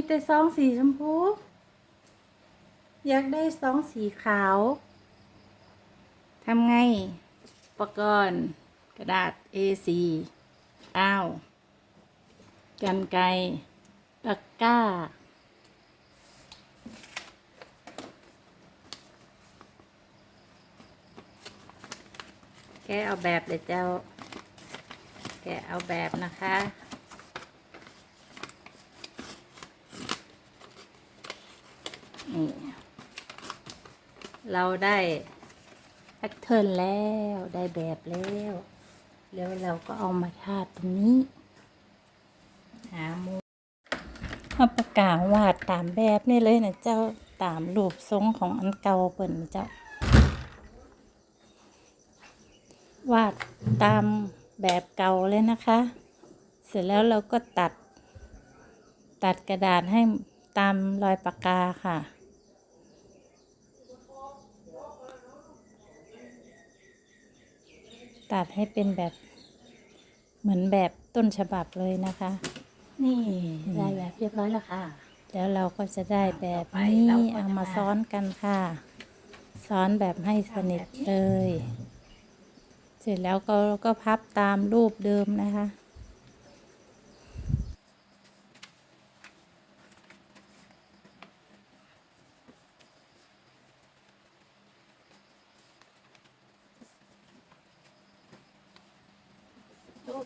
มีแต่ซองสีชมพู อยากได้ซองสีขาวทำไง อุปกรณ์ กระดาษ A4 อ้าว กันไกรตะก้าแกเอาแบบเลยเจ้า แกเอาแบบนะคะ นี่ เราได้แพทเทิร์นแล้วได้แบบแล้ว แล้วเราก็เอามาทาตรงนี้ หามุมเอาปากกาวาดตามแบบนี่เลยนะเจ้าตามรูปทรงของอันเก่าเปิ่นเจ้า วาดตามแบบเก่าเลยนะคะ เสร็จแล้วเราก็ตัด ตัดกระดาษให้ตามรอยปากกาค่ะ ตัดให้เป็นแบบเหมือนแบบต้นฉบับเลยนะคะ นี่ได้แบบเรียบร้อยแล้วค่ะ แล้วเราก็จะได้แบบต่อไปนี้เราก็จะเอามามาซ้อนกันค่ะ ซ้อนแบบให้สนิทเลย เสร็จแล้วก็ก็พับตามรูปเดิมนะคะ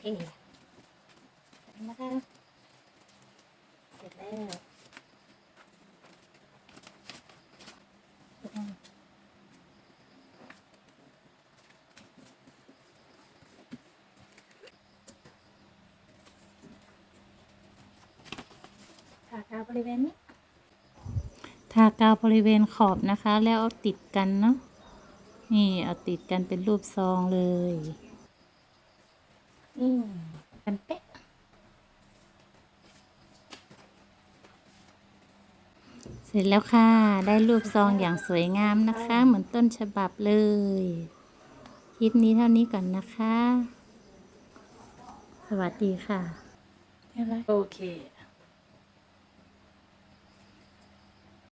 เคนะคะเสร็จแล้วทากาวบริเวณนี้ทากาวบริเวณขอบนะคะ แล้วเอาติดกันเนาะนี่เอาติดกันเป็นรูปซองเลย อืมกันเป๊ะเสร็จแล้วค่ะ ได้รูปซองอย่างสวยงามนะคะ เหมือนต้นฉบับเลย คลิปนี้เท่านี้ก่อนนะคะ สวัสดีค่ะเรียบร้อยโอเค